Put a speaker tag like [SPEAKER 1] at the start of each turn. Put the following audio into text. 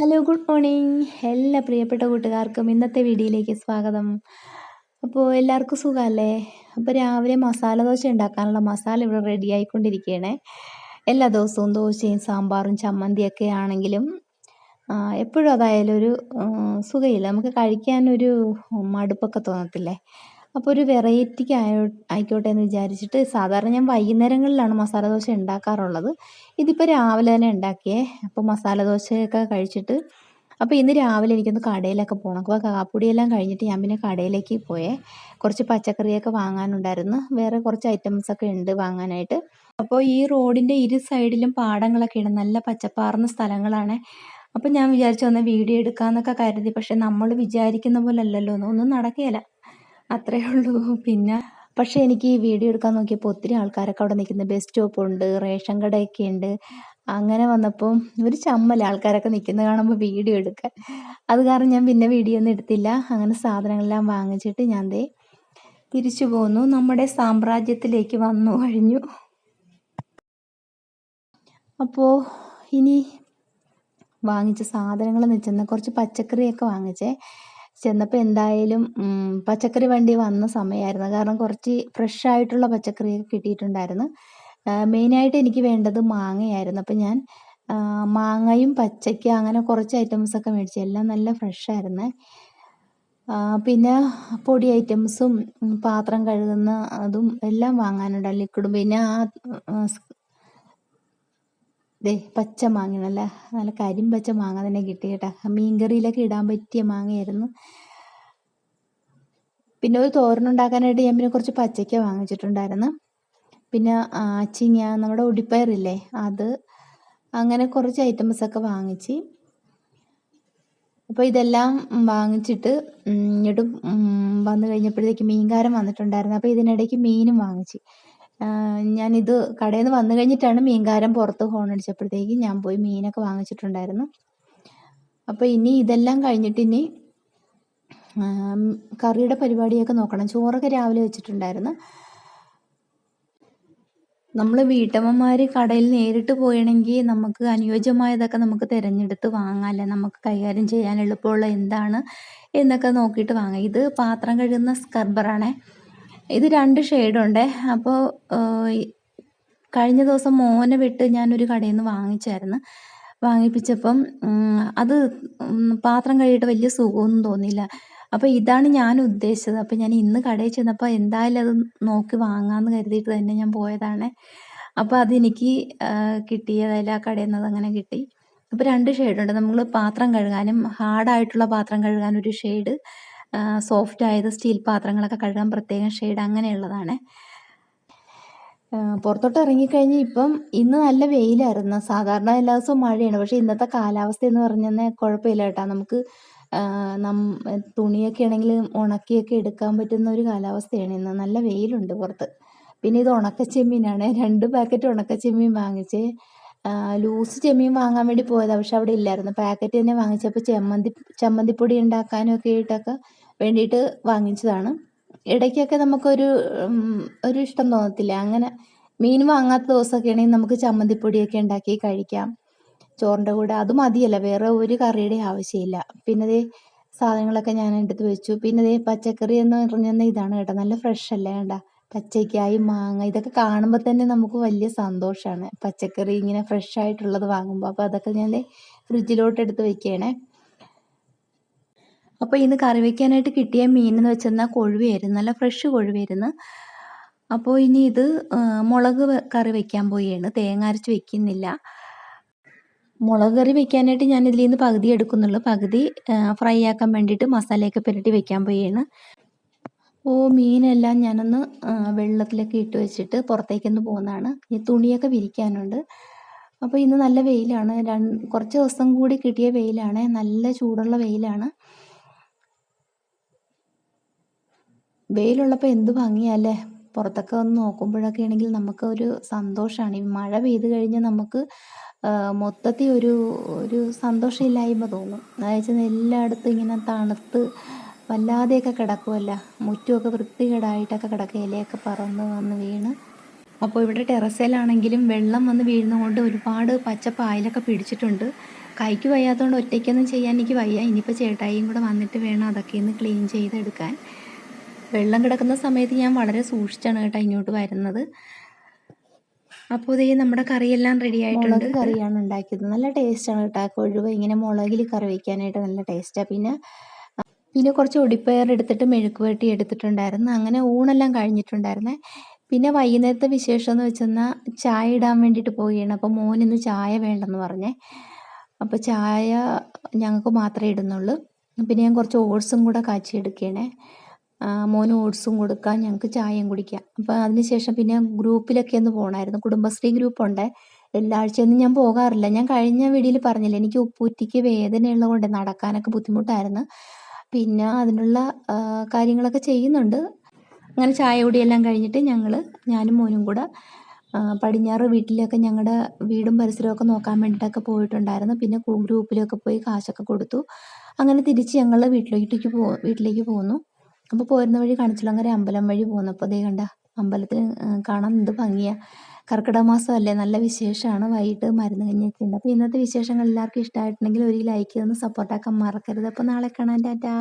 [SPEAKER 1] Hello good morning എല്ലാ പ്രിയപ്പെട്ട കൂട്ടുകാർക്കും ഇന്നത്തെ വീഡിയോയിലേക്ക് സ്വാഗതം. അപ്പോൾ എല്ലാവർക്കും സുഖമല്ലേ? അപ്പോൾ രാവിലെ മസാല ദോശ ഉണ്ടാക്കാനുള്ള മസാല ഇവിടെ റെഡി ആയിക്കൊണ്ടിരിക്കുകയാണ്. എല്ലാ ദിവസവും ദോശയും സാമ്പാറും ചമ്മന്തിയൊക്കെ ആണെങ്കിലും എപ്പോഴും അതായാലും ഒരു സുഖമില്ല. നമുക്ക് കഴിക്കാനൊരു മടുപ്പൊക്കെ തോന്നത്തില്ലേ? അപ്പോൾ ഒരു വെറൈറ്റിക്ക് ആയോ ആയിക്കോട്ടെ എന്ന് വിചാരിച്ചിട്ട് സാധാരണ ഞാൻ വൈകുന്നേരങ്ങളിലാണ് മസാല ദോശ ഉണ്ടാക്കാറുള്ളത്. ഇതിപ്പോൾ രാവിലെ തന്നെ ഉണ്ടാക്കിയേ. അപ്പോൾ മസാല ദോശയൊക്കെ കഴിച്ചിട്ട് അപ്പോൾ ഇന്ന് രാവിലെ എനിക്കൊന്ന് കടയിലൊക്കെ പോകണം അപ്പോൾ കാപ്പുടിയെല്ലാം കഴിഞ്ഞിട്ട് ഞാൻ പിന്നെ കടയിലേക്ക് പോയേ. കുറച്ച് പച്ചക്കറിയൊക്കെ വാങ്ങാനുണ്ടായിരുന്നു. വേറെ കുറച്ച് ഐറ്റംസ് ഒക്കെ ഉണ്ട് വാങ്ങാനായിട്ട്. അപ്പോൾ ഈ റോഡിന്റെ ഇരു സൈഡിലും പാടങ്ങളൊക്കെയാണ് നല്ല പച്ചപ്പാർന്ന സ്ഥലങ്ങളാണ്. അപ്പോൾ ഞാൻ വിചാരിച്ചു ഒന്ന് വീഡിയോ എടുക്കാമെന്നൊക്കെ കരുതി. പക്ഷെ നമ്മൾ വിചാരിക്കുന്ന പോലെ അല്ലല്ലോ. ഒന്നും നടക്കുകയില്ല അത്രേ ഉള്ളൂ. പിന്നെ പക്ഷേ എനിക്ക് ഈ വീഡിയോ എടുക്കാൻ നോക്കിയപ്പോൾ ഒത്തിരി ആൾക്കാരൊക്കെ അവിടെ നിൽക്കുന്നത് ബസ് സ്റ്റോപ്പ് ഉണ്ട് റേഷൻ കടയൊക്കെ ഉണ്ട്. അങ്ങനെ വന്നപ്പോൾ ഒരു ചമ്മല ആൾക്കാരൊക്കെ നിൽക്കുന്നത് കാണുമ്പോൾ വീഡിയോ എടുക്കാൻ. അത് കാരണം ഞാൻ പിന്നെ വീഡിയോ ഒന്നും എടുത്തില്ല. അങ്ങനെ സാധനങ്ങളെല്ലാം വാങ്ങിച്ചിട്ട് ഞാൻ ദേ തിരിച്ചു പോന്നു. നമ്മുടെ സാമ്രാജ്യത്തിലേക്ക് വന്നു കഴിഞ്ഞു. അപ്പോൾ ഇനി വാങ്ങിച്ച സാധനങ്ങൾ വെച്ചെന്നാൽ കുറച്ച് പച്ചക്കറിയൊക്കെ വാങ്ങിച്ചേ. ചെന്നപ്പോൾ എന്തായാലും പച്ചക്കറി വണ്ടി വന്ന സമയമായിരുന്നു കാരണം കുറച്ച് ഫ്രഷ് ആയിട്ടുള്ള പച്ചക്കറിയൊക്കെ കിട്ടിയിട്ടുണ്ടായിരുന്നു. മെയിനായിട്ട് എനിക്ക് വേണ്ടത് മാങ്ങയായിരുന്നു. അപ്പം ഞാൻ മാങ്ങയും പച്ചയ്ക്ക അങ്ങനെ കുറച്ച് ഐറ്റംസൊക്കെ മേടിച്ചു. എല്ലാം നല്ല ഫ്രഷ് ആയിരുന്നു. പിന്നെ പൊടി ഐറ്റംസും പാത്രം കഴുകുന്ന അതും എല്ലാം വാങ്ങാനുണ്ട്. ലിക്വിഡും പിന്നെ ആ ദേ പച്ച മാങ്ങ നല്ല നല്ല കരിമ്പച്ച മാങ്ങ തന്നെ കിട്ടി കേട്ടോ. മീൻകറിയിലൊക്കെ ഇടാൻ പറ്റിയ മാങ്ങയായിരുന്നു. പിന്നെ ഒരു തോരനുണ്ടാക്കാനായിട്ട് ഞാൻ പിന്നെ കുറച്ച് പച്ചയ്ക്ക വാങ്ങിച്ചിട്ടുണ്ടായിരുന്നു. പിന്നെ ചിങ്ങ നമ്മുടെ ഒടിപ്പയറില്ലേ അത് അങ്ങനെ കുറച്ച് ഐറ്റംസ് ഒക്കെ വാങ്ങിച്ച് അപ്പോൾ ഇതെല്ലാം വാങ്ങിച്ചിട്ട് ഇങ്ങോട്ട് വന്നു കഴിഞ്ഞപ്പോഴത്തേക്ക് മീൻകാരം വന്നിട്ടുണ്ടായിരുന്നു. അപ്പോൾ ഇതിനിടയ്ക്ക് മീനും വാങ്ങിച്ച്. ഞാനിത് കടയിൽ നിന്ന് വന്നു കഴിഞ്ഞിട്ടാണ് മീൻകാരൻ പുറത്ത് ഹോൺ അടിച്ചപ്പോഴത്തേക്ക് ഞാൻ പോയി മീനൊക്കെ വാങ്ങിച്ചിട്ടുണ്ടായിരുന്നു. അപ്പോൾ ഇനി ഇതെല്ലാം കഴിഞ്ഞിട്ട് ഇനി കറിയുടെ പരിപാടിയൊക്കെ നോക്കണം. ചോറൊക്കെ രാവിലെ വെച്ചിട്ടുണ്ടായിരുന്നു. നമ്മൾ വീട്ടമ്മമാർ കടയിൽ നേരിട്ട് പോയണമെങ്കിൽ നമുക്ക് അനുയോജ്യമായതൊക്കെ നമുക്ക് തിരഞ്ഞെടുത്ത് വാങ്ങാമല്ലേ നമുക്ക് കൈകാര്യം ചെയ്യാൻ എളുപ്പമുള്ള എന്താണ് എന്നൊക്കെ നോക്കിയിട്ട് വാങ്ങാം. ഇത് പാത്രം കഴുകുന്ന സ്കർബറാണേ. ഇത് രണ്ട് ഷെയ്ഡുണ്ടേ. അപ്പോൾ കഴിഞ്ഞ ദിവസം മോനെ വിട്ട് ഞാനൊരു കടയിൽ നിന്ന് വാങ്ങിച്ചായിരുന്നു. വാങ്ങിപ്പിച്ചപ്പം അത് പാത്രം കഴിയിട്ട് വലിയ സുഖമൊന്നും തോന്നിയില്ല. അപ്പോൾ ഇതാണ് ഞാൻ ഉദ്ദേശിച്ചത്. അപ്പോൾ ഞാൻ ഇന്ന് കടയിൽ ചെന്നപ്പോൾ എന്തായാലും അത് നോക്കി വാങ്ങാമെന്ന് കരുതിയിട്ട് തന്നെ ഞാൻ പോയതാണ്. അപ്പോൾ അതെനിക്ക് കിട്ടിയതല്ല ആ കടയിൽ നിന്ന് അങ്ങനെ കിട്ടി. അപ്പോൾ രണ്ട് ഷെയ്ഡുണ്ട്. നമ്മൾ പാത്രം കഴുകാനും ഹാർഡായിട്ടുള്ള പാത്രം കഴുകാൻ ഒരു ഷെയ്ഡ്. സോഫ്റ്റ് ആയത് സ്റ്റീൽ പാത്രങ്ങളൊക്കെ കഴുകാൻ പ്രത്യേകം ഷെയ്ഡ് അങ്ങനെയുള്ളതാണ്. പുറത്തോട്ട് ഇറങ്ങിക്കഴിഞ്ഞ് ഇപ്പം ഇന്ന് നല്ല വെയിലായിരുന്നു. സാധാരണ എല്ലാ ദിവസവും മഴയാണ്. പക്ഷേ ഇന്നത്തെ കാലാവസ്ഥ എന്ന് പറഞ്ഞാൽ കുഴപ്പമില്ല കേട്ടോ. നമുക്ക് നം തുണിയൊക്കെ ആണെങ്കിൽ ഉണക്കിയൊക്കെ എടുക്കാൻ പറ്റുന്ന ഒരു കാലാവസ്ഥയാണ് ഇന്ന്. നല്ല വെയിലുണ്ട് പുറത്ത്. പിന്നെ ഇത് ഉണക്കച്ചെമ്മീനാണ്. രണ്ട് പാക്കറ്റ് ഉണക്കച്ചെമ്മീൻ വാങ്ങിച്ച്. ലൂസ് ചെമ്മീൻ വാങ്ങാൻ വേണ്ടി പോയതാണ് പക്ഷെ അവിടെ ഇല്ലായിരുന്നു. പാക്കറ്റ് തന്നെ വാങ്ങിച്ചപ്പോൾ ചമ്മന്തി ചമ്മന്തിപ്പൊടി ഉണ്ടാക്കാനൊക്കെ ആയിട്ടൊക്കെ വേണ്ടിയിട്ട് വാങ്ങിച്ചതാണ്. ഇടയ്ക്കൊക്കെ നമുക്കൊരു ഒരു ഇഷ്ടം തോന്നത്തില്ല? അങ്ങനെ മീൻ വാങ്ങാത്ത ദിവസമൊക്കെ ആണെങ്കിൽ നമുക്ക് ചമ്മന്തിപ്പൊടിയൊക്കെ ഉണ്ടാക്കി കഴിക്കാം. ചോറിന്റെ കൂടെ. അത് മതിയല്ല. വേറെ ഒരു കറിയുടെ ആവശ്യമില്ല. പിന്നെ ദേ സാധനങ്ങളൊക്കെ ഞാൻ എടുത്ത് വെച്ചു. പിന്നെ ദേ പച്ചക്കറി എന്ന് പറഞ്ഞാൽ ഇതാണ് കേട്ടോ. നല്ല ഫ്രഷ് അല്ലേ വേണ്ട പച്ചക്കായി മാങ്ങ ഇതൊക്കെ കാണുമ്പോൾ തന്നെ നമുക്ക് വലിയ സന്തോഷമാണ് പച്ചക്കറി ഇങ്ങനെ ഫ്രഷ് ആയിട്ടുള്ളത് വാങ്ങുമ്പോൾ അപ്പോൾ അതൊക്കെ ഞാൻ ഫ്രിഡ്ജിലോട്ട് എടുത്ത് വെക്കുകയാണേ അപ്പോൾ ഇന്ന് കറി വെക്കാനായിട്ട് കിട്ടിയ മീൻ എന്ന് വെച്ചെന്നാൽ കൊഴുവയായിരുന്നു. നല്ല ഫ്രഷ് കൊഴുവയായിരുന്നു. അപ്പോൾ ഇനി ഇത് മുളക് കറി വെക്കാൻ പോയാണ്. തേങ്ങ അരച്ച് വെക്കുന്നില്ല. മുളക് കറി വെക്കാനായിട്ട് ഞാൻ ഇതിൽ നിന്ന് പകുതി എടുക്കുന്നുള്ളൂ. പകുതി ഫ്രൈ ആക്കാൻ വേണ്ടിയിട്ട് മസാലയൊക്കെ പുരട്ടി വെക്കാൻ പോയാണ്. ഓ മീനെല്ലാം ഞാനൊന്ന് വെള്ളത്തിലൊക്കെ ഇട്ട് വെച്ചിട്ട് പുറത്തേക്കൊന്ന് പോകുന്നതാണ്. ഈ തുണിയൊക്കെ വിരിക്കാനുണ്ട്. അപ്പോൾ ഇന്ന് നല്ല വെയിലാണ്. കുറച്ച് ദിവസം കൂടി കിട്ടിയ വെയിലാണ്. നല്ല ചൂടുള്ള വെയിലാണ്. വെയിലുള്ളപ്പോൾ എന്ത് ഭംഗിയല്ലേ പുറത്തൊക്കെ ഒന്ന് നോക്കുമ്പോഴൊക്കെ ആണെങ്കിൽ നമുക്ക് ഒരു സന്തോഷമാണ് ഈ മഴ പെയ്ത് കഴിഞ്ഞാൽ നമുക്ക് മൊത്തത്തിൽ ഒരു ഒരു സന്തോഷമില്ലായ്മ തോന്നും. അതായത് എല്ലായിടത്തും ഇങ്ങനെ തണുത്ത് വല്ലാതെയൊക്കെ കിടക്കുമല്ല മുറ്റുമൊക്കെ വൃത്തികേടായിട്ടൊക്കെ കിടക്കുക ഇലയൊക്കെ പറന്ന് വന്ന് വീണ്. അപ്പോൾ ഇവിടെ ടെറസിലാണെങ്കിലും വെള്ളം വന്ന് വീഴുന്നതുകൊണ്ട് ഒരുപാട് പച്ചപ്പ് പായലൊക്കെ പിടിച്ചിട്ടുണ്ട്. കൈക്ക് വയ്യാത്തതുകൊണ്ട് ഒറ്റയ്ക്കൊന്നും ചെയ്യാൻ എനിക്ക് വയ്യ. ഇനിയിപ്പോൾ ചേട്ടായിയും കൂടെ വന്നിട്ട് വേണം അതൊക്കെ ഒന്ന് ക്ലീൻ ചെയ്തെടുക്കാൻ. വെള്ളം കിടക്കുന്ന സമയത്ത് ഞാൻ വളരെ സൂക്ഷിച്ചാണ് കേട്ടോ ഇങ്ങോട്ട് വരുന്നത്. അപ്പോൾ ഇതേ നമ്മുടെ കറിയെല്ലാം റെഡി ആയിട്ടുണ്ട്. കറിയാണ് ഉണ്ടാക്കിയത്. നല്ല ടേസ്റ്റാണ് കേട്ടോ കൊഴുവ. ഇങ്ങനെ മുളകിൽ കറി വയ്ക്കാനായിട്ട് നല്ല ടേസ്റ്റാണ് പിന്നെ പിന്നെ കുറച്ച് ഒടിപ്പയർ എടുത്തിട്ട് മെഴുക്ക് വരട്ടി എടുത്തിട്ടുണ്ടായിരുന്നു. അങ്ങനെ ഊണെല്ലാം കഴിഞ്ഞിട്ടുണ്ടായിരുന്നേ. പിന്നെ വൈകുന്നേരത്തെ വിശേഷം എന്ന് വെച്ചെന്നാൽ ചായ ഇടാൻ വേണ്ടിയിട്ട് പോവുകയാണ്. അപ്പോൾ മോൻ ഇന്ന് ചായ വേണ്ടെന്ന് പറഞ്ഞേ. അപ്പോൾ ചായ ഞങ്ങൾക്ക് മാത്രമേ ഇടുന്നുള്ളൂ. പിന്നെ ഞാൻ കുറച്ച് ഓട്സും കൂടെ കാച്ചി എടുക്കണേ മോന് ഓട്സും കൊടുക്കാം. ഞങ്ങൾക്ക് ചായയും കുടിക്കാം. അപ്പോൾ അതിനുശേഷം പിന്നെ ഗ്രൂപ്പിലൊക്കെ ഒന്ന് പോകണമായിരുന്നു കുടുംബശ്രീ ഗ്രൂപ്പുണ്ട്. എല്ലാ ആഴ്ചയൊന്നും ഞാൻ പോകാറില്ല. ഞാൻ കഴിഞ്ഞ വീഡിയോയിൽ പറഞ്ഞില്ല എനിക്ക് ഉപ്പൂറ്റിക്ക് വേദനയുള്ളതുകൊണ്ട് നടക്കാനൊക്കെ ബുദ്ധിമുട്ടായിരുന്നു. പിന്നെ അതിനുള്ള കാര്യങ്ങളൊക്കെ ചെയ്യുന്നുണ്ട്. അങ്ങനെ ചായ കുടിയെല്ലാം കഴിഞ്ഞിട്ട് ഞങ്ങൾ ഞാനും മോനും കൂടെ പടിഞ്ഞാറ് വീട്ടിലൊക്കെ ഞങ്ങളുടെ വീടും പരിസരമൊക്കെ നോക്കാൻ വേണ്ടിയിട്ടൊക്കെ പോയിട്ടുണ്ടായിരുന്നു. പിന്നെ ഗ്രൂപ്പിലൊക്കെ പോയി കാശൊക്കെ കൊടുത്തു. അങ്ങനെ തിരിച്ച് ഞങ്ങൾ വീട്ടിലേക്ക് പോ വീട്ടിലേക്ക് പോന്നു. അപ്പോൾ പോരുന്ന വഴി കണിച്ചുളങ്ങര അമ്പലം വഴി പോന്നപ്പോൾ ദേ കണ്ട. അമ്പലത്തിൽ കാണാൻ എന്ത് ഭംഗിയാണ് കർക്കിടക മാസമല്ലേ നല്ല വിശേഷമാണ്. വൈകിട്ട് മരുന്ന് കഞ്ഞിയൊക്കെ ഉണ്ട്. അപ്പോൾ ഇന്നത്തെ വിശേഷങ്ങൾ എല്ലാവർക്കും ഇഷ്ടമായിട്ടുണ്ടെങ്കിൽ ഒരു ലൈക്ക് തന്ന് സപ്പോർട്ടാക്കാൻ മറക്കരുത്. അപ്പോൾ നാളെ കാണാൻ ടാറ്റാ.